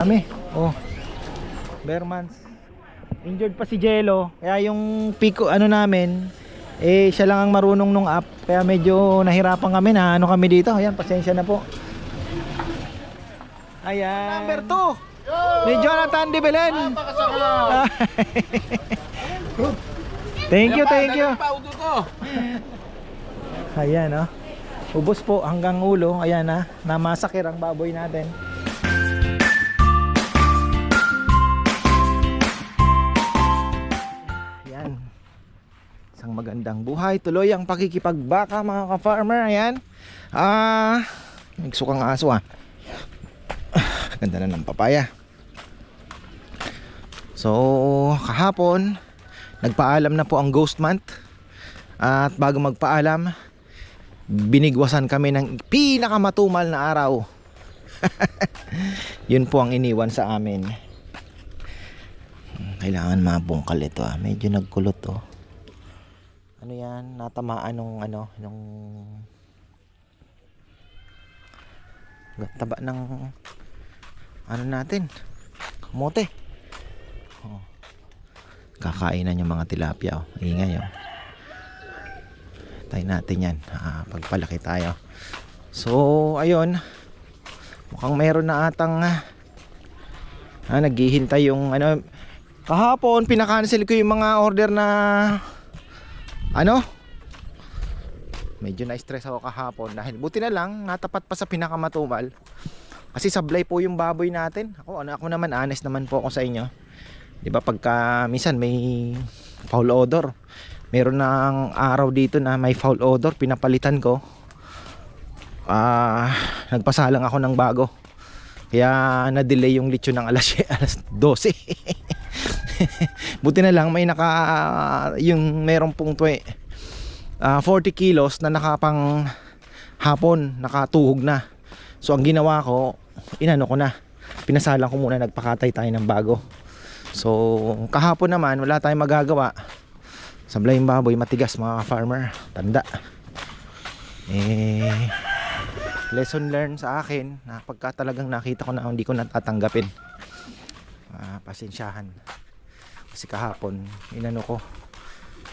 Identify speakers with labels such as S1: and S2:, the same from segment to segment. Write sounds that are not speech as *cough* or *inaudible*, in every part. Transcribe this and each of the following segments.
S1: Kami. Oh. Bermans. Injured pa si Jello. Kaya yung pico ano namin, eh siya lang ang marunong nung app. Kaya medyo nahirapan kami na ano kami dito. Ayan, pasensya na po. Ayan. Number 2. Ni Jonathan de Belen. thank you, thank you. Ayan, oh. Ubos po hanggang ulo. Ayan na, namasakir ang baboy natin. Magandang buhay. Tuloy ang pakikipagbaka mga ka-farmer. Ayan. Ah, nagsukang aso ah. Ah, Ganda na ng papaya. So, kahapon, nagpaalam na po ang ghost month. At bago magpaalam, binigwasan kami ng pinakamatumal na araw. *laughs* Yun po ang iniwan sa amin. Kailangan mabungkal ito ah. Medyo nagkulot oh. Ano yan? Natamaan nung ano, nung taba ng ano natin? Kamote. Oh. Kakainan yung mga tilapia oh. Ingay oh. Tayo natin yan. Ah, pagpalaki tayo. So, ayun. Mukhang meron na atang ah, naghihintay yung ano kahapon pinakancel ko yung mga order na ano? Medyo na-stress ako kahapon dahil buti na lang natapat pa sa pinakamatumal kasi sablay po yung baboy natin. Ako, ano, ako naman honest naman po ako sa inyo. Di ba pagka minsan may foul odor. Meron ng araw dito na may foul odor pinapalitan ko. Ah nagpasalang ako ng bago. Kaya na-delay yung lechon ng alas, *laughs* alas 12 *laughs* *laughs* buti na lang may naka yung merong pong twe, ah, 40 kilos na nakapang hapon nakatuhog na. So ang ginawa ko inano ko na. Pinasalang ko muna nagpakatay tayo ng bago. So kahapon naman wala tayong magagawa. Sablay yung baboy matigas mga farmer tanda. Eh lesson learned sa akin na pagka talagang nakita ko na hindi ko natatanggapin. Ah, pasensyahan kasi kahapon inano ko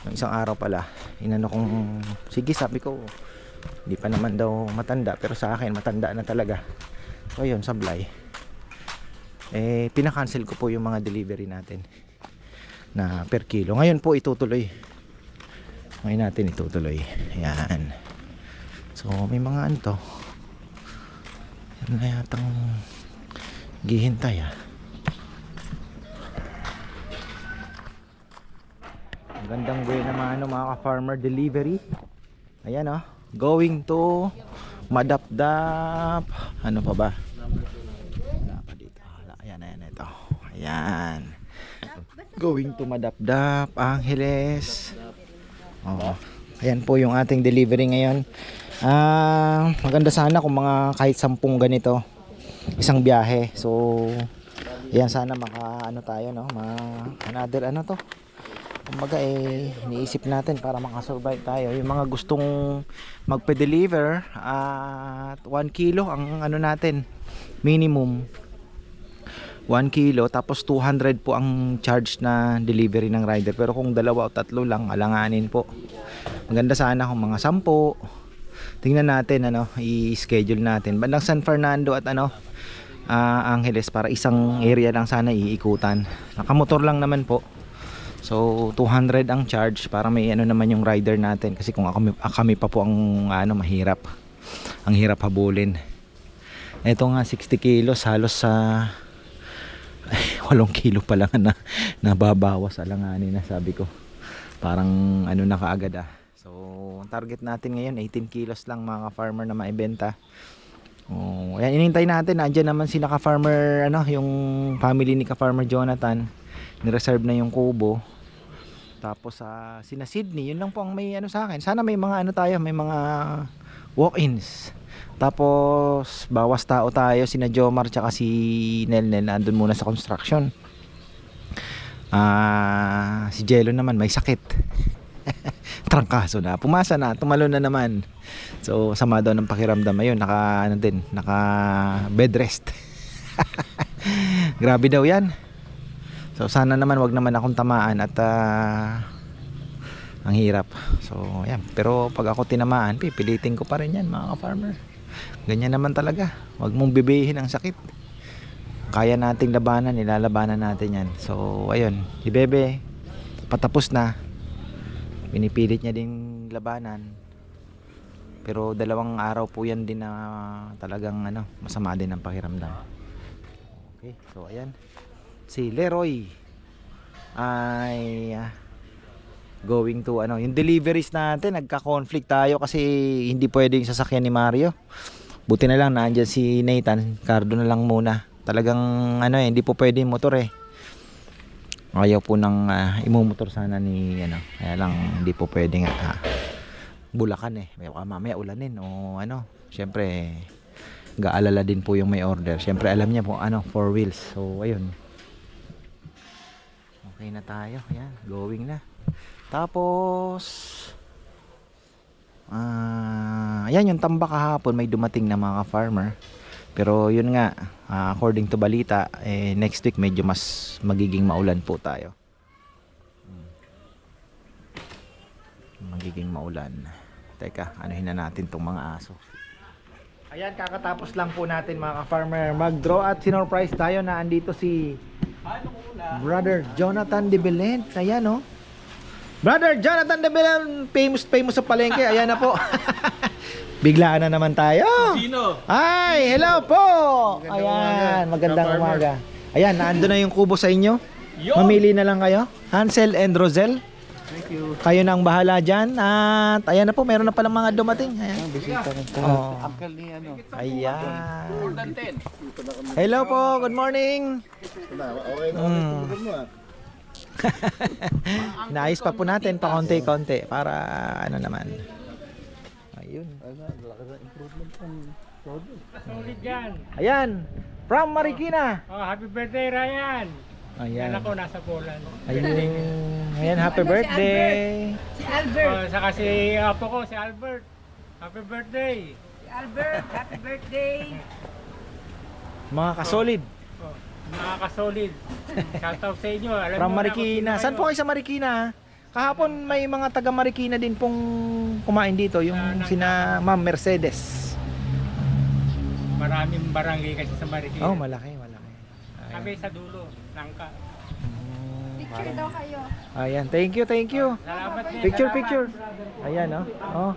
S1: ng isang araw pala inano kong sige sabi ko hindi pa naman daw matanda pero sa akin matanda na talaga. So yun sablay. Eh pinakancel ko po yung mga delivery natin na per kilo. Ngayon po itutuloy. Ngayon natin itutuloy. Yan so may mga ano to. Yan na yatang gihintay ah Magandang buhay naman ano, mga ka-farmer delivery. Ayan oh, going to Madapdap. Ano pa ba? Wala pa dito. Wala. Ayan, ayan, ito. Ayan. Going to Madapdap, Angeles. Oo. Ayan po yung ating delivery ngayon. Ah, maganda sana kung mga kahit sampung ganito isang biyahe. So, ayan sana maka ano tayo no, ma another ano to kumbaga eh iniisip natin para makasurvive tayo. Yung mga gustong magpe-deliver at 1 kilo ang ano natin minimum. 1 kilo tapos 200 po ang charge na delivery ng rider. Pero kung dalawa o tatlo lang alanganin po. Maganda sana kung mga 10 tingnan natin ano i-schedule natin. Bandang San Fernando at ano ah, Angeles para isang area lang sana iikutan. Nakamotor lang naman po So 200 ang charge para may ano naman yung rider natin kasi kung kami, kami pa po ang ano mahirap. Ang hirap habulin. Ito nga 60 kilos halos sa ay, *laughs* 8 kilo pa lang na nababawas alanganin na sabi ko. Parang ano na kaagad ah. So ang target natin ngayon 18 kilos lang mga farmer na maibenta. Oh, ayan inintay natin. Andiyan naman si naka-farmer ano, yung family ni ka-farmer Jonathan. Ni-reserve na yung kubo. Tapos sa sina Sydney, yun lang po ang may ano sa akin. Sana may mga ano tayo, may mga walk-ins. Tapos bawas tao tayo sina Jomar tsaka si Nelnel andun muna sa construction. Ah, si Jello naman may sakit. *laughs* Trangkaso na. Pumasa na, tumalo na naman. So sama daw ng pakiramdam ayun, naka ano din, naka bed rest. *laughs* Grabe daw yan. So sana naman wag naman akong tamaan at ah, ang hirap. So yan. Pero pag ako tinamaan, pipilitin ko pa rin yan mga farmer. Ganyan naman talaga. Wag mong bibihin ang sakit. Kaya nating labanan, nilalabanan natin yan. So ayun, si Bebe patapos na. Pinipilit niya din labanan. Pero dalawang araw po yan din na talagang ano, masama din ang pakiramdam. Okay, so ayan. Si Leroy ay ah, going to ano, yung deliveries natin, nagka-conflict tayo kasi hindi pwede yung sasakyan ni Mario. Buti na lang nandiyan si Nathan, Cardo na lang muna. Talagang ano eh, hindi po pwede yung motor eh. Ayaw po ng ah, imumotor sana ni ano, kaya lang hindi po pwede nga. ah, Bulacan eh. May mamaya ulanin o ano. Syempre gaalala din po yung may order. Syempre alam niya po ano, four wheels. So ayun. Okay na tayo. Ayan, going na. Tapos ah, ayan yung tambak kahapon may dumating na mga farmer. Pero yun nga, ah, according to balita, eh, next week medyo mas magiging maulan po tayo. Hmm. Magiging maulan. Teka, anuhin na natin tong mga aso. Ayan, kakatapos lang po natin mga ka-farmer mag-draw at sinurprise tayo na andito si Brother Jonathan de Belen. Ayan oh. Brother Jonathan de Belen, famous famous sa palengke. Ayan na po. *laughs* Biglaan na naman tayo.
S2: Sino?
S1: Ay, hello po. Ayan, magandang umaga. Ayan, naando na yung kubo sa inyo. Mamili na lang kayo. Hansel and Rosel.
S2: Thank you.
S1: Kayo na ang bahala dyan. At ayan na po, meron na palang mga dumating. Ayan.
S2: Bisita ng
S1: Oh.
S2: Uncle ni ano.
S1: Ayan.
S2: More than 10.
S1: Hello po, good morning.
S2: Okay na
S1: Mm.
S2: okay mo ah. *laughs*
S1: Naayos pa po natin pa konti-konti para ano naman. Ayun.
S2: Ano, laki improvement ang todo.
S3: Solid yan.
S1: Ayan. From Marikina.
S3: Oh, happy birthday, Ryan.
S1: Ayan.
S3: Yan ako nasa Poland.
S1: Ayun. *laughs* Ayan, happy birthday.
S3: Oh, saka si apo ko, si Albert. Happy birthday.
S4: Albert, happy birthday!
S1: Mga kasolid.
S3: Oh, nakakasolid. Shout out sa inyo. Alam
S1: From
S3: na
S1: Marikina.
S3: kung sino
S1: Saan po
S3: kayo.
S1: kayo sa Marikina? Kahapon may mga taga Marikina din pong kumain dito. Yung sina Ma'am Mercedes.
S3: Maraming barangay kasi sa Marikina.
S1: Oh, malaki,
S3: Kami sa dulo, Langka.
S4: Picture daw kayo.
S1: Ayan, thank you, thank you.
S3: Salamat din.
S1: Picture,
S3: salamat.
S1: picture. Ayan, oh. oh.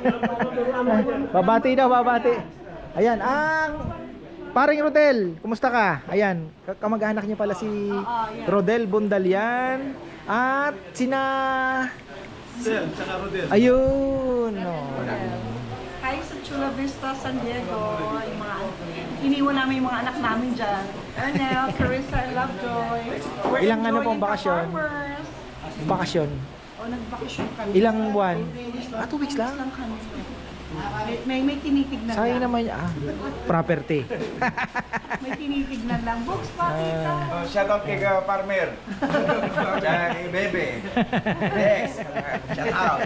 S1: *laughs* babati daw, babati. Ayan, ang paring Rodel, kumusta ka? Ayan, ka- kamag-anak niya pala si Rodel Bundalian at sina
S2: Sir, tsaka Rodel.
S1: Ayun, no.
S4: Kayo sa Chula Vista, San Diego, yung mga iniwan namin yung mga anak namin dyan. Ernel, Carissa, and Lovejoy. We're
S1: Ilang ano
S4: enjoying
S1: pong bakasyon?
S4: the farmers.
S1: Bakasyon.
S4: O, nagbakasyon kami.
S1: Ilang buwan? Ah, two weeks lang.
S4: kami. May, may, may tinitignan
S1: Sayang
S4: lang.
S1: naman, ah, property. *laughs*
S4: May tinitignan lang. Books pa, tita.
S1: Ah.
S5: shout out kay ka Farmer. Tsaka kay Bebe. Dex. Shout out.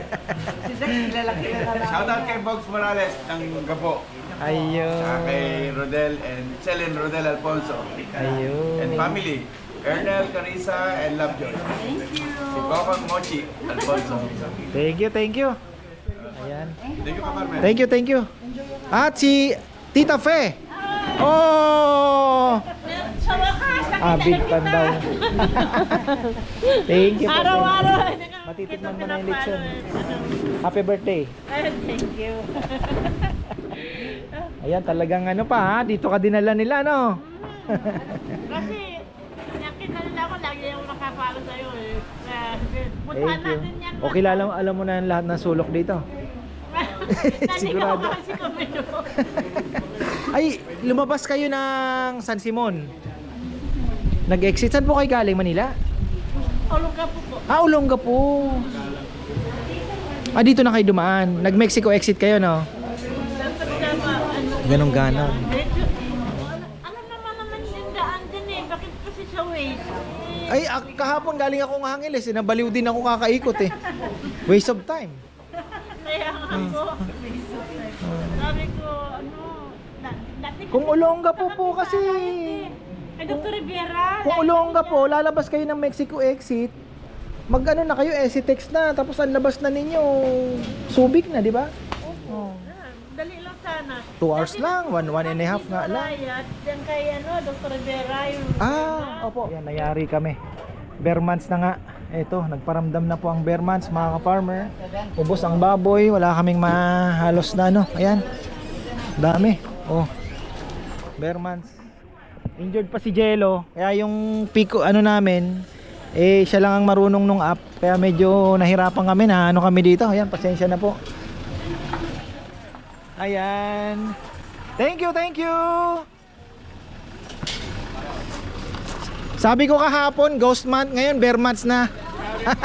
S4: Si Dex, kilala kilala lang.
S5: Shout out kay Bogs Morales ng Gapo.
S1: Ayun.
S5: Tsaka kay Rodel and Chelen Rodel Alfonso.
S1: Ayun.
S5: And family. Ernel, Carissa, and Lovejoy.
S4: Thank you.
S5: Si Kokong Mochi Alfonso.
S1: Thank you, thank you. Ayan.
S5: Thank you ka Farmer.
S1: Thank you, thank you. At si Tita Fe. Oh!
S6: Sa wakas,
S1: Abid pan daw. *laughs* thank you.
S6: Araw-araw.
S1: Matitikman mo na yung lechon. Happy birthday.
S6: Thank you. *laughs*
S1: Ayan, talagang ano pa ha. Dito ka dinala nila, no? *laughs*
S6: Kasi, nakita nila ako, lagi yung makapalo sa'yo eh. Kaya, puntahan
S1: Thank you.
S6: natin yan.
S1: O kilala mo, alam mo na lahat ng sulok dito. *laughs* *laughs* Sigurado.
S6: Sigurado. kasi kami doon.
S1: Ay, lumabas kayo ng San Simon. Nag-exit. Saan po kayo galing? Manila?
S6: Ulong ka po po.
S1: Ah, Olonga po. Ah, dito na kayo dumaan. Nag-Mexico exit kayo, no? Ganong ganon.
S6: Ano naman naman yung daan din eh. Bakit kasi sa Waze? Eh,
S1: Ay, ah, kahapon galing ako ng Angeles. Eh. Nabaliw din ako kakaikot eh. Waste of time.
S6: kaya nga po. Sabi ko, ano, na, dati
S1: Kung
S6: kasi-
S1: Olonga po po kasi.
S6: Kay Dr. Rivera.
S1: Kung Olonga po, lalabas kayo ng Mexico exit, mag ano na kayo, exit na, tapos ang labas na ninyo, Subic na, di ba? Oh.
S6: Ah, Dali lang sana.
S1: Two hours lang, one, one and a half nga lang.
S6: Dyan kay ano, Dr. Rivera. Yung
S1: Ah, opo. Yan, nayari kami. Bear months na nga. Ito, nagparamdam na po ang bear months, mga ka-farmer. Ubos ang baboy, wala kaming mahalos na ano. Ayan. Dami. Oh. Bear months. Injured pa si Jello. Kaya yung pico ano namin, eh siya lang ang marunong nung app. Kaya medyo nahirapan kami na ano kami dito. Ayan, pasensya na po. Ayan. Thank you, thank you. Sabi ko kahapon, ghost month, ngayon bear months na. *laughs*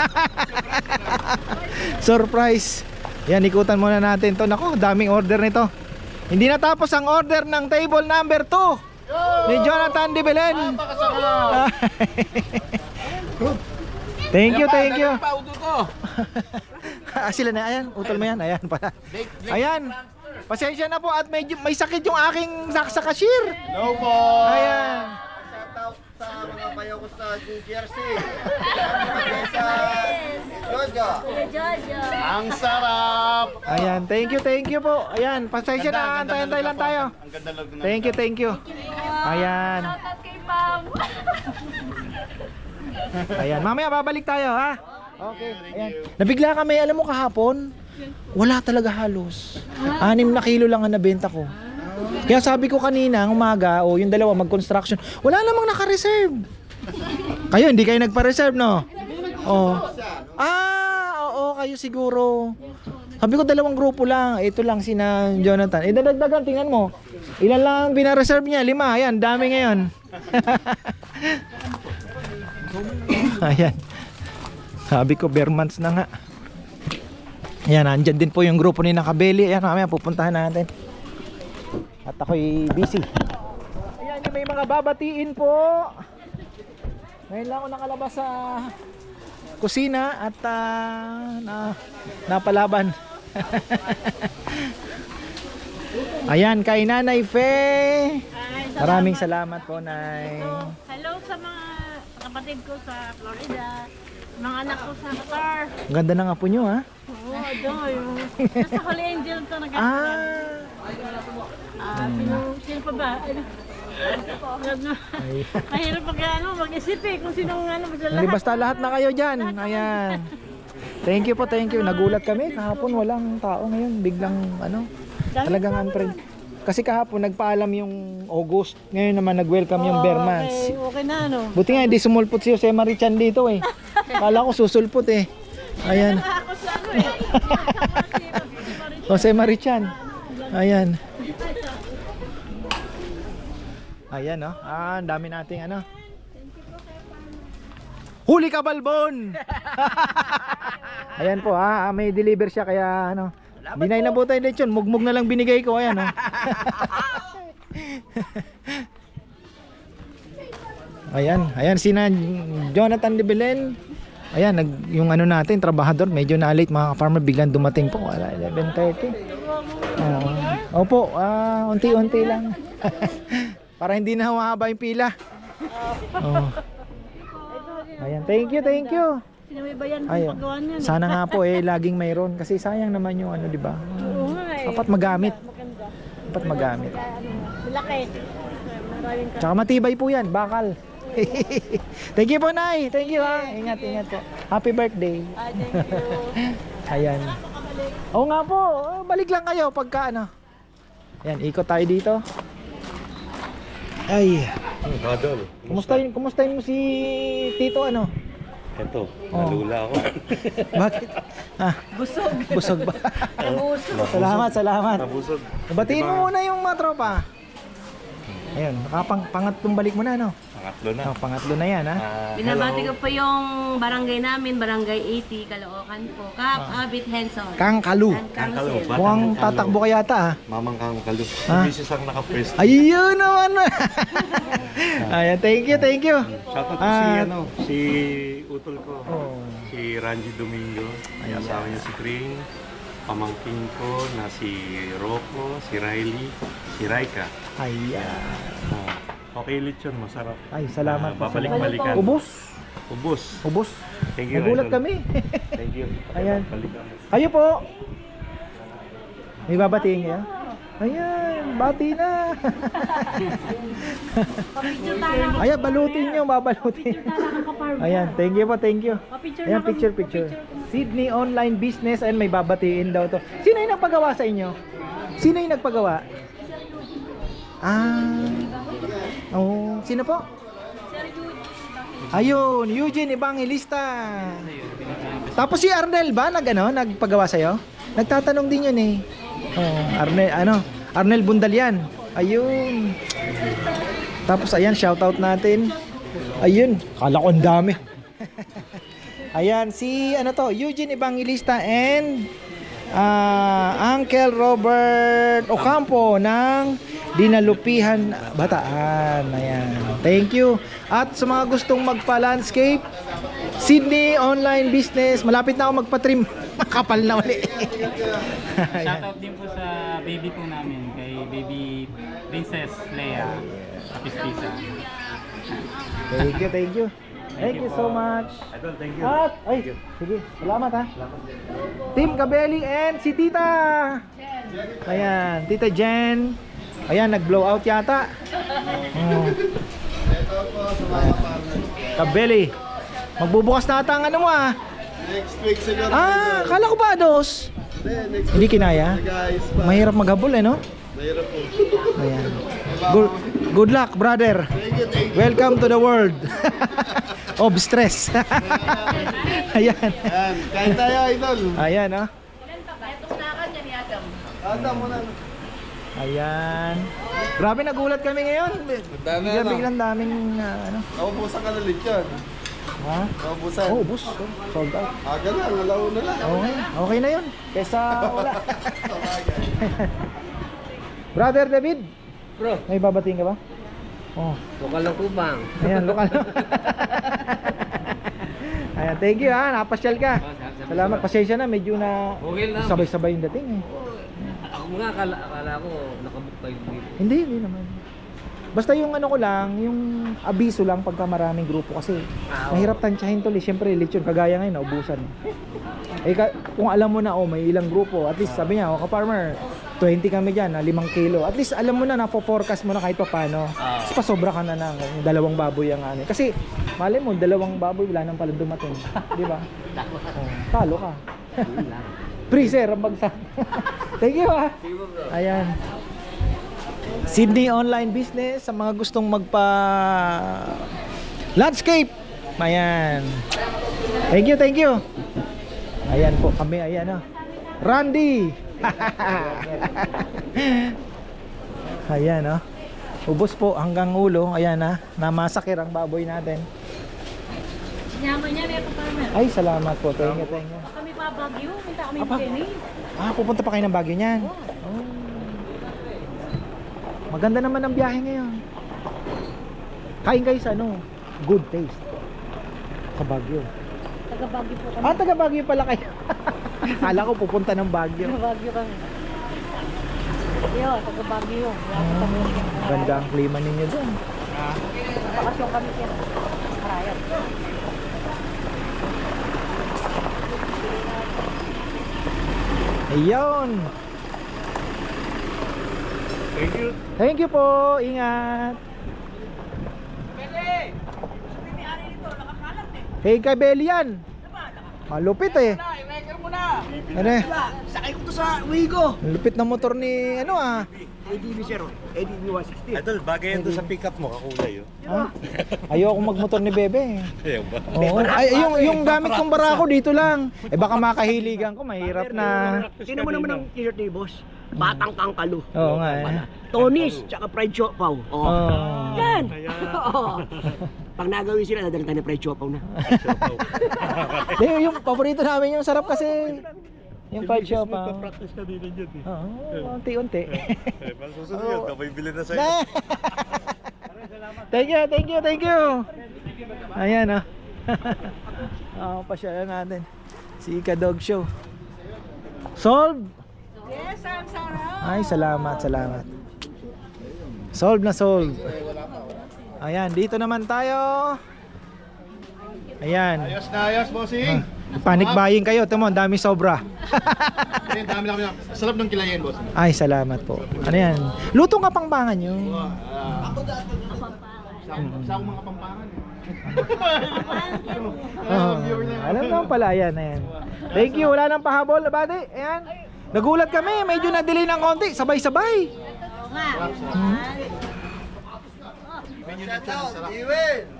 S1: Surprise. Yan, ikutan muna natin to. Nako, daming order nito. Hindi natapos ang order ng table number 2 ni Jonathan Di Belen. *laughs* thank you, thank you. *laughs* ah, sila na, ayan, utol mo yan, ayan pala. Ayan, pasensya na po at medyo, may sakit yung aking saksa cashier.
S2: Hello po!
S1: Ayan.
S2: Shoutout sa mga bayo ko sa New Jersey. sa Georgia. Ang sarap!
S1: Ayan, thank you, thank you po. Ayan, pasensya na, antay-antay lang tayo.
S2: Ang ganda lang ng
S1: Thank you, thank you. Ayan. Ayan, mamaya babalik tayo ha. Okay. Ayan. Nabigla kami, alam mo kahapon, wala talaga halos. Anim na kilo lang ang nabenta ko. Kaya sabi ko kanina, umaga, o yung dalawa mag-construction, wala namang naka-reserve. Kayo, hindi kayo nagpa-reserve, no? Oh. Ah, oo, kayo siguro. Sabi ko dalawang grupo lang. Ito lang sina Jonathan. Eh, dadagdagan, tingnan mo. Ilan lang ang binareserve niya? Lima. Ayan, dami ngayon. *laughs* Ayan. Sabi ko, bare months na nga. Ayan, nandyan din po yung grupo ni Nakabeli. Ayan, mamaya pupuntahan natin. At ako'y busy. Ayan, yung may mga babatiin po. Ngayon lang ako nakalabas sa kusina at ah, na, napalaban. *laughs* Ayan, kay Nanay Fe. Maraming salamat po, Nay.
S6: Hello sa mga kapatid ko sa Florida. Mga anak ko sa Qatar.
S1: Ang ganda ng apo nyo, ha?
S6: Oo. Yung, nasa Holy Angel to nag
S1: Ah,
S6: Ah, sino, sino pa ba? Ano? Ano? Mahirap pag ano, mag-isip eh kung sinong ano sa
S1: hindi
S6: lahat.
S1: basta lahat na kayo dyan. Ayan. Thank you po, thank you. Nagulat kami. Kahapon walang tao ngayon. Biglang, ano, talagang unfriend. Kasi kahapon nagpaalam yung August. Ngayon naman nag-welcome yung Bermans.
S6: Okay, okay na ano.
S1: Buti nga hindi sumulpot si Jose Marichan dito eh. Kala ko susulpot eh. Ayan.
S6: Ano eh. *laughs*
S1: Jose Marichan. Ayan. Ayan no. Ah, ang dami nating ano. Huli ka balbon! *laughs* Ayan po ha, ah, may deliver siya kaya ano. Di na inabutay lechon, mugmug na lang binigay ko ayan oh. *laughs* ayan, ayan sina Jonathan de Belen. Ayan, nag, yung ano natin, trabahador, medyo na late mga farmer biglang dumating po. Wala, 11.30. Oo. opo, ah, unti-unti lang. *laughs* Para hindi na humahaba yung pila. Oh. Ayan, thank you, thank you.
S6: Sinumibayan mo paggawa niyan.
S1: Sana nga po eh laging mayroon kasi sayang naman yung ano, 'di ba? Dapat magamit. Dapat magamit.
S6: Malaki.
S1: Tsaka matibay po 'yan, bakal. Thank you po, Nay. Thank you ha. Ingat, ingat po. Happy birthday.
S6: Ah, thank you. *laughs*
S1: Ayan. Oo nga po. Oh, Balik lang kayo pagka ano. Ayan, ikot tayo dito. Ay,
S7: Kadol,
S1: kumustahin, kumustahin mo si Tito ano?
S7: eto,
S1: Oh.
S7: nalula ako. *laughs*
S1: Bakit? Ah, busog. Busog ba? *laughs* salamat, salamat.
S7: Nabusog.
S1: Batiin mo muna yung mga tropa. Ayun, nakapang pangatlong balik mo na no?
S7: Pangatlo na.
S1: Oh, pangatlo na yan ha.
S7: Ah,
S8: Binabati
S7: hello.
S8: ko po yung barangay namin, barangay 80, Caloocan po. Kap,
S1: Ah.
S8: Abit, Henson.
S1: Kang Kalu.
S8: And
S7: Kang. Kalu.
S1: Mukhang
S7: Batang Kalu.
S1: tatakbo ka yata ah.
S7: Mamang Kang Kalu.
S1: Ah.
S7: Si Mrs. ang naka-first.
S1: Ayun naman. *laughs* Ayan, thank you, thank you.
S7: Shoutout ko si,
S1: Ah.
S7: ano, si Utol ko.
S1: Oh.
S7: Si Ranji Domingo. Ay, asawa niya si Kring. Pamangking ko na si Rocco, si Riley, si Raika.
S1: Ayan.
S7: Okay lechon, masarap.
S1: Ay, salamat.
S7: Ah, babalik-balikan.
S1: Ubus.
S7: Ubus.
S1: Ubus.
S7: Thank you,
S1: Nagulat
S7: Idol.
S1: kami. *laughs*
S7: Thank you.
S1: Ayan.
S7: Balikan.
S1: Kayo po. May babatiin kayo? Ayan, bati na. Ayan, balutin nyo, babalutin. Ayan, thank you po, thank you. Ayan, picture, picture. Sydney Online Business, and may babatiin daw to. Sino yung nagpagawa sa inyo? Sino yung nagpagawa? Ah. Oh, sino po? Ayun, Eugene Evangelista. Tapos si Arnel ba nag ano, nagpagawa sa Nagtatanong din yun eh. Oh, Arnel ano, Arnel Bundalian. Ayun. Tapos ayan, shoutout natin. Ayun, kala ko dami. *laughs* ayan, si ano to, Eugene Evangelista and ah, Uncle Robert Ocampo ng Dinalupihan Bataan. Ayan. Thank you. At sa mga gustong magpa-landscape, Sydney Online Business, malapit na ako magpa-trim. *laughs* Kapal na uli.
S3: Shoutout din po sa baby po namin, kay baby Princess Leia Kapispisa.
S1: Thank you, thank you. Thank you so much.
S7: Idol, thank you.
S1: At, ay, sige, salamat ha. Team Kabeli and si Tita. Ayan, Tita Jen. Ayan, nag-blow out yata. Oh. Kabeli. Magbubukas na ata ang ano mo ah.
S2: Next week siguro.
S1: Ah, kala ko ba dos?
S2: Hindi,
S1: kinaya.
S2: guys.
S1: Mahirap maghabol eh, no?
S2: Mahirap po.
S1: Ayan. Good, good luck, brother. Welcome to the world *laughs* of stress. *laughs* Ayan.
S2: Ayan, kain tayo, idol.
S1: Ayan, oh.
S2: Adam mo na.
S1: Ayan. Grabe nagulat kami ngayon.
S2: Dami,
S1: Bigla
S2: ano?
S1: biglang daming ah, ano.
S2: Naubusan ka na lechon.
S1: Ha?
S2: Naubusan.
S1: Oh, bus. Sold out.
S2: Aga lang, alaw na lang.
S1: Okay. Okay na 'yun. Kesa *laughs* wala. Brother David.
S3: Bro.
S1: May babatiin ka ba? Oh.
S3: Lokal lang po bang?
S1: Ayan, lokal. *laughs* Ayan, thank you ha. Napasyal ka. Salamat. Pasensya na. Medyo na
S3: Okay lang.
S1: sabay-sabay yung dating eh.
S3: Ako nga, akala, akala ko nakabook kayo dito.
S1: Hindi, hindi naman. Basta yung ano ko lang, yung abiso lang pagka maraming grupo kasi mahirap tansyahin tol eh. Siyempre, lechon kagaya ngayon, naubusan. Eh, ka, kung alam mo na, oh, may ilang grupo, at least sabi niya, oh, ka-farmer, 20 kami dyan, na 5 kilo. At least alam mo na, na-forecast mo na kahit pa paano. Tapos pasobra ka na ng dalawang baboy ang ano. Kasi, mali mo, dalawang baboy, wala nang pala dumating. Di ba? *laughs* Oh, talo ka. *laughs* Freezer ang bagsak. *laughs* Thank you ah. Ayan. Sydney Online Business sa mga gustong magpa landscape. Ayan. Thank you, thank you. Ayan po kami, ayan oh. Randy. *laughs* ayan oh. Ubos po hanggang ulo. Ayan ah. Namasakir ang baboy natin.
S6: Yaman niya, may kaparmer.
S1: Ay, salamat po. Thank you, thank you.
S6: Kami pa Baguio, minta kami
S1: Apa? Ah, pupunta pa kayo ng Baguio niyan. Oh. Maganda naman ang biyahe ngayon. Kain kayo sa ano, good taste. Sa Baguio.
S6: Taga Baguio po kami.
S1: Ah, taga Baguio pala kayo. *laughs* Kala ko pupunta ng Baguio.
S6: Taga Baguio kami. Yo, taga Baguio. Kami.
S1: Ganda ang klima ninyo doon.
S6: Bakasyon kami kaya. Karayat.
S1: Ayun.
S7: Thank you.
S1: Thank you po. Ingat. Hey, kay Belly yan. Malupit eh. Ano eh?
S2: Sakay ko to sa Wigo.
S1: Lupit na motor ni ano ah.
S2: ADB Zero. ADB 160.
S7: Idol, bagay yan doon sa pickup mo, kakulay oh.
S1: Ha? Ayoko magmotor ni Bebe. eh.
S7: Ayaw ba?
S1: Oo. Ay, yung, yung gamit kong barako dito lang. Eh baka makahiligan ko, mahirap na.
S9: Sino mo naman ang t-shirt ni boss? Batang Kangkalo.
S1: Oo nga eh.
S9: Tonis, tsaka fried chopaw. Oh.
S1: Oh.
S9: Yan! *laughs* Oo. Pag nagawin sila, dadalhin tayo ng fried chopaw na. *laughs*
S1: Yung paborito namin yung sarap kasi yung fried shop. ah.
S7: Practice ka din dyan eh.
S1: Oo, unti-unti.
S7: Eh, pag susunod yun, kapay bilhin na sa'yo. *laughs*
S1: Thank you, thank you, thank you. Ayan ah. *laughs* Oh, pasyalan natin. Si Ika Dog Show. Solve.
S4: Yes, I'm Sarah.
S1: Ay, salamat, salamat. Solve na solve. Ayan, dito naman tayo. Ayan.
S2: Ayos na ayos, bossing.
S1: Panic buying kayo, tamo, ang dami sobra.
S2: Ayun, dami lang kami. Sarap ng kilayin, boss.
S1: Ay, salamat po. Ano yan? Lutong kapangpangan yun.
S2: Sa akong mga pampangan.
S1: Oo. alam naman pala, ayan, ayan. Thank you, wala nang pahabol, bati. Ayan. Nagulat kami, medyo na-delay ng konti, sabay-sabay.
S5: Iwin!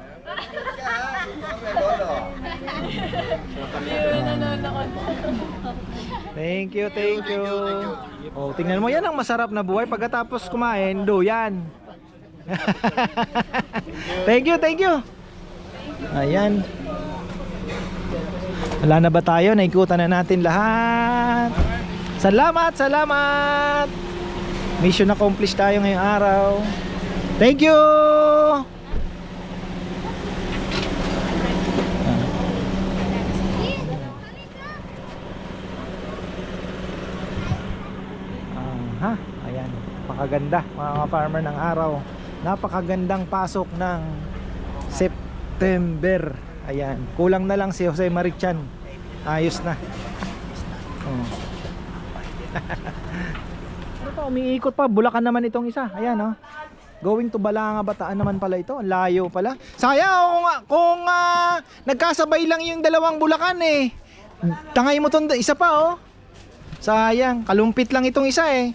S1: Thank you, thank you. Oh, tingnan mo yan ang masarap na buhay pagkatapos kumain, doyan. *laughs* thank you, thank you. Ayan. Wala na ba tayo? Naikutan na natin lahat. Salamat, salamat. Mission accomplished tayo ngayong araw. Thank you. Aha, ayan. Napakaganda mga farmer ng araw. Napakagandang pasok ng September. Ayan. Kulang na lang si Jose Marichan. Ayos na. Oh. ano to, umiikot pa. Bulacan naman itong isa. Ayan oh. Going to Balanga Bataan naman pala ito. Layo pala. Sayang kung, kung ah, nagkasabay lang yung dalawang Bulacan eh. Tangay mo tong isa pa oh. Sayang, kalumpit lang itong isa eh.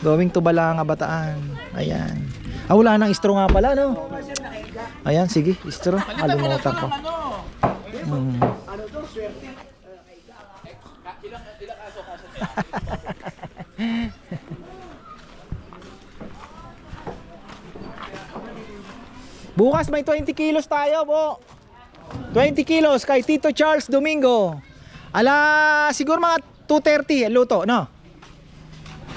S1: Going to Balanga Bataan. Ayan. Ah, wala nang istro nga pala, no? Ayan, sige, istro. Kalimutan ko. Hmm. *laughs* Bukas may 20 kilos tayo po. 20 kilos kay Tito Charles Domingo. Ala, siguro mga 2.30 ang luto, no?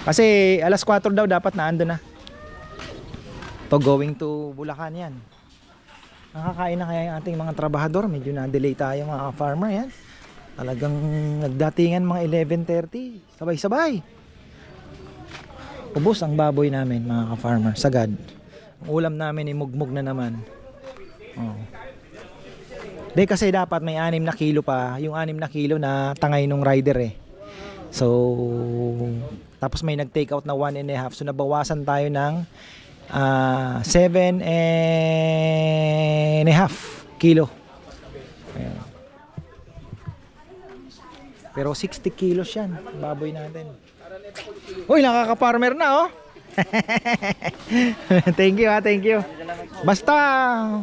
S1: Kasi alas 4 daw dapat na ando na. To going to Bulacan yan. Nakakain na kaya yung ating mga trabahador. Medyo na-delay tayo mga farmer yan. Talagang nagdatingan mga 11.30. Sabay-sabay. Ubus ang baboy namin mga ka-farmer. Sagad. Ang ulam namin imugmug na naman. Oh. Di kasi dapat may 6 na kilo pa. Yung 6 na kilo na tangay nung rider eh. So, tapos may nag-take out na 1 and a half. So, nabawasan tayo ng ah 7 and a half kilo. Ayan. Pero 60 kilos yan. Baboy natin. Uy, nakaka-farmer na oh. *laughs* thank you ha, thank you. Basta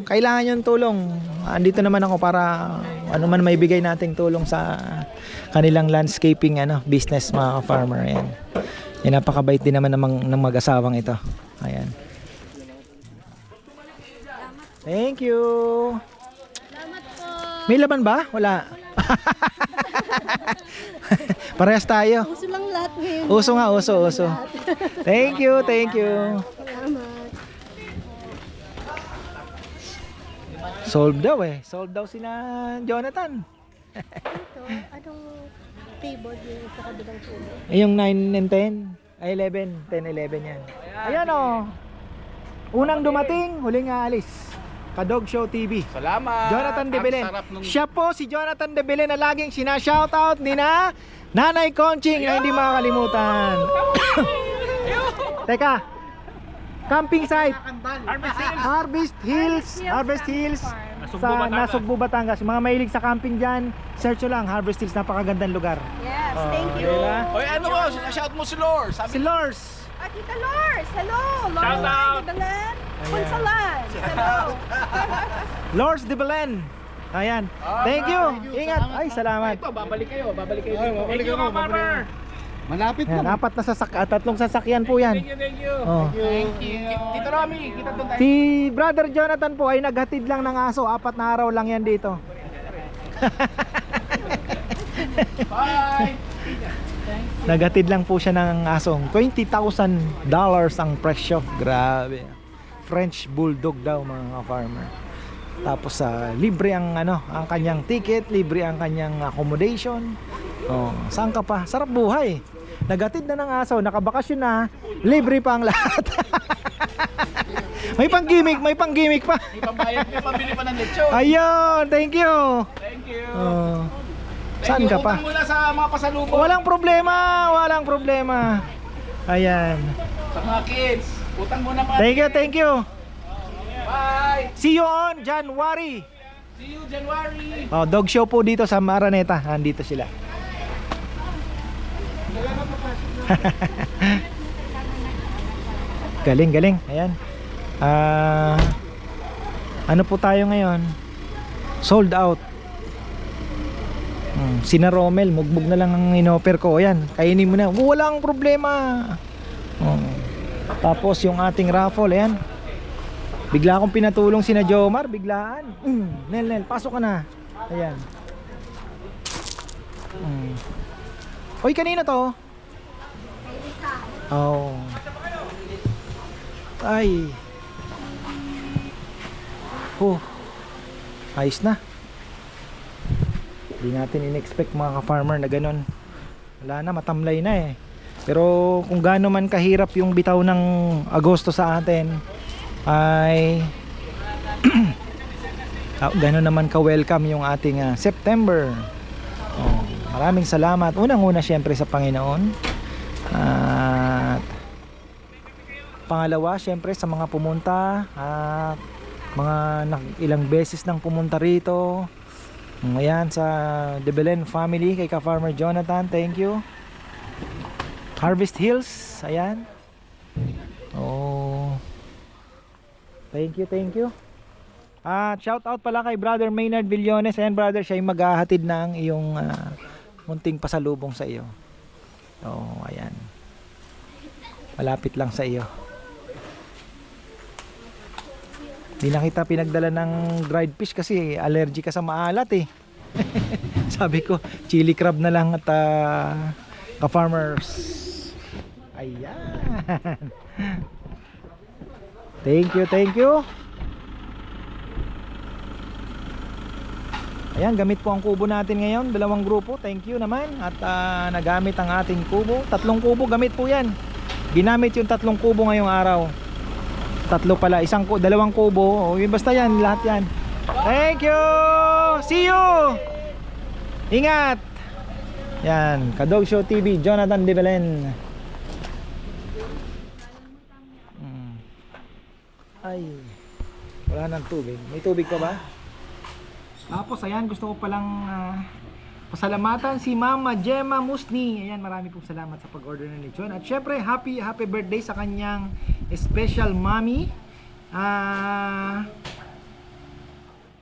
S1: kailangan yung tulong. Andito naman ako para ano man may bigay nating tulong sa kanilang landscaping ano, business mga farmer yan. Yan napakabait din naman ng, ng mag-asawang ito. Ayan. Thank you. May laban ba? Wala. *laughs* *laughs* Parehas tayo.
S6: Gusto lang lahat ngayon.
S1: Uso nga, uso, uso. Thank you, thank you.
S6: Salamat.
S1: Solve daw eh. Solve daw sila Jonathan.
S6: Ito, anong table yung sa kabilang tubo?
S1: Eh, yung 9 and 10. Ay, 11. 10, 11 yan. Ayan o. Oh. Unang dumating, huling aalis. Kadog Show TV.
S2: Salamat.
S1: Jonathan De Belen.
S2: nung-
S1: Siya po si Jonathan De Belen na laging sinashoutout ni na Nanay Conching na hindi makakalimutan. Teka. Camping site. Harvest Hills. Harvest Hills. Sa Nasugbu, Batangas. Yung Mga mahilig sa camping dyan, search nyo lang. Harvest Hills, napakagandang lugar.
S4: Yes,
S1: Oh,
S4: thank you.
S1: diba?
S2: Oy, ano mo? Shout mo si Lord. Sabi
S1: Si Lors.
S4: Ah, Tita Lors, hello. Lola de Belen. Punsalan. Hello. *laughs*
S1: Lors de Belen. Ayan. Thank you. Ingat. Ay, salamat.
S2: babalik kayo, babalik kayo. Ay, babalik kayo, farmer. Malapit
S1: Yan, apat na sasak at tatlong sasakyan po yan.
S2: Thank you.
S1: Oh.
S2: Thank you. Tito Romy, kita doon tayo.
S1: Si Brother Jonathan po ay naghatid lang ng aso. Apat na araw lang yan dito. *laughs*
S2: Bye.
S1: Naghatid lang po siya ng asong. $20,000 dollars ang presyo. Grabe. French Bulldog daw mga farmer. Tapos sa libre ang ano, ang kanyang ticket, libre ang kanyang accommodation. Oh, saan ka pa? Sarap buhay. Naghatid na ng aso, nakabakasyon na, libre pa ang *laughs* lahat. may pang gimmick, may pang gimmick pa.
S2: May pambayad, may pambili pa ng lechon.
S1: Ayun, thank you.
S2: Thank you.
S1: Oh. Saan ka pa?
S2: Muna sa mga pasalubong.
S1: Walang problema, walang problema. Ayan.
S2: Sa mga kids. Utang muna pa.
S1: Thank you, thank you.
S2: Bye.
S1: See you on January.
S2: See you January.
S1: Oh, dog show po dito sa Maraneta. Andito sila. *laughs* galing, galing. Ayan. Ah, ano po tayo ngayon? Sold out. Hmm, sina Romel, mugbog na lang ang inoffer ko. Ayan, kainin mo na. Walang problema. Oh. Tapos yung ating raffle, ayan. Bigla akong pinatulong sina Jomar, biglaan. Mm, Nel, Nel, pasok ka na. Ayan. Mm. Hoy, kanina to? Oh. Ay. Oh. Ayos na. Hindi natin in-expect mga ka-farmer na ganun. Wala na, matamlay na eh. Pero kung gaano man kahirap yung bitaw ng Agosto sa atin, ay *clears throat* ah, gano'n naman ka-welcome yung ating ah, September. Oh, maraming salamat. Unang-una syempre sa Panginoon. At pangalawa syempre sa mga pumunta at mga ilang beses nang pumunta rito. Ayan sa De family kay ka Farmer Jonathan, thank you. Harvest Hills, ayan. Oh. Thank you, thank you. Ah, shout out pala kay Brother Maynard Villones. Ayan brother, siya yung maghahatid ng iyong ah, munting pasalubong sa iyo. Oh, ayan. Malapit lang sa iyo. Di na kita pinagdala ng dried fish kasi allergy ka sa maalat eh. *laughs* Sabi ko, chili crab na lang at ah, ka-farmers. Ayan. *laughs* Thank you, thank you. Ayan, gamit po ang kubo natin ngayon. Dalawang grupo. Thank you naman. At ah, nagamit ang ating kubo. Tatlong kubo, gamit po yan. Ginamit yung tatlong kubo ngayong araw. Tatlo pala. Isang dalawang kubo. O, yun, basta yan, lahat yan. Thank you! See you! Ingat! Yan, Kadog Show TV, Jonathan De Belen. Mm. Ay, wala nang tubig. May tubig pa ba? Tapos ayan, gusto ko palang ah, pasalamatan si Mama Gemma Musni. Ayan, marami pong salamat sa pag-order ng lechon. At syempre, happy happy birthday sa kanyang special mommy. Ah,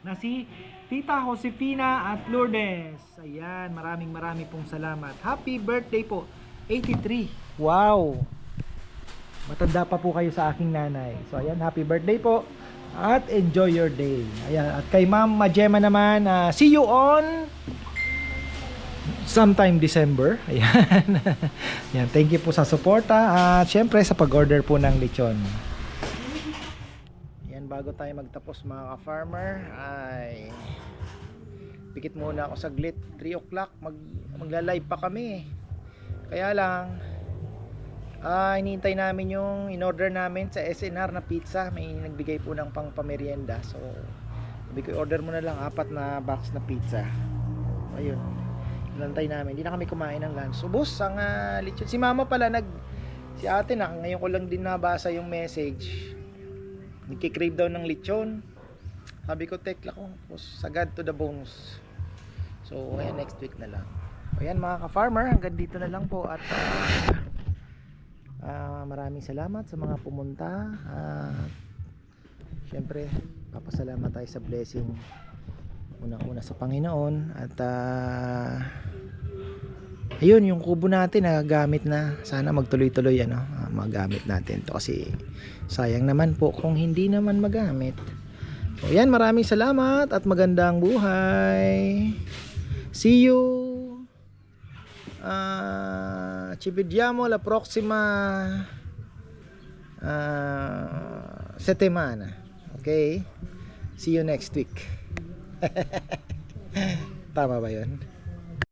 S1: na si Tita Josefina at Lourdes. Ayan, maraming maraming pong salamat. Happy birthday po. 83. Wow. Matanda pa po kayo sa aking nanay. So ayan, happy birthday po. At enjoy your day. Ayan, at kay Ma'am Majema naman, ah, see you on sometime December. *laughs* Ayan. Ayan, thank you po sa suporta at syempre sa pag-order po ng lechon. Yan, bago tayo magtapos mga ka-farmer, ay pikit muna ako saglit. 3 o'clock, mag, magla-live pa kami. Kaya lang, ah hinihintay namin yung in-order namin sa SNR na pizza. May nagbigay po ng pang pamerienda. So, sabi ko, order mo na lang apat na box na pizza. Ayun. Inantay namin. Hindi na kami kumain ng lunch. Ubus ang ah, lechon. Si mama pala nag si ate na ngayon ko lang din nabasa yung message. Nagki-crave daw ng lechon. Sabi ko, tekla ko. Tapos, sagad to the bones. So, ayan, next week na lang. Ayan mga ka-farmer, hanggang dito na lang po at ah, ah, maraming salamat sa mga pumunta. At syempre, papasalamat tayo sa blessing unang-una sa Panginoon at ah, ayun yung kubo natin nagagamit na. Sana magtuloy-tuloy ano ah, magamit natin to kasi sayang naman po kung hindi naman magamit. So yan maraming salamat at magandang buhay. See you. Ah ci vediamo la prossima ah settimana okay see you next week *laughs* Tama ba yun?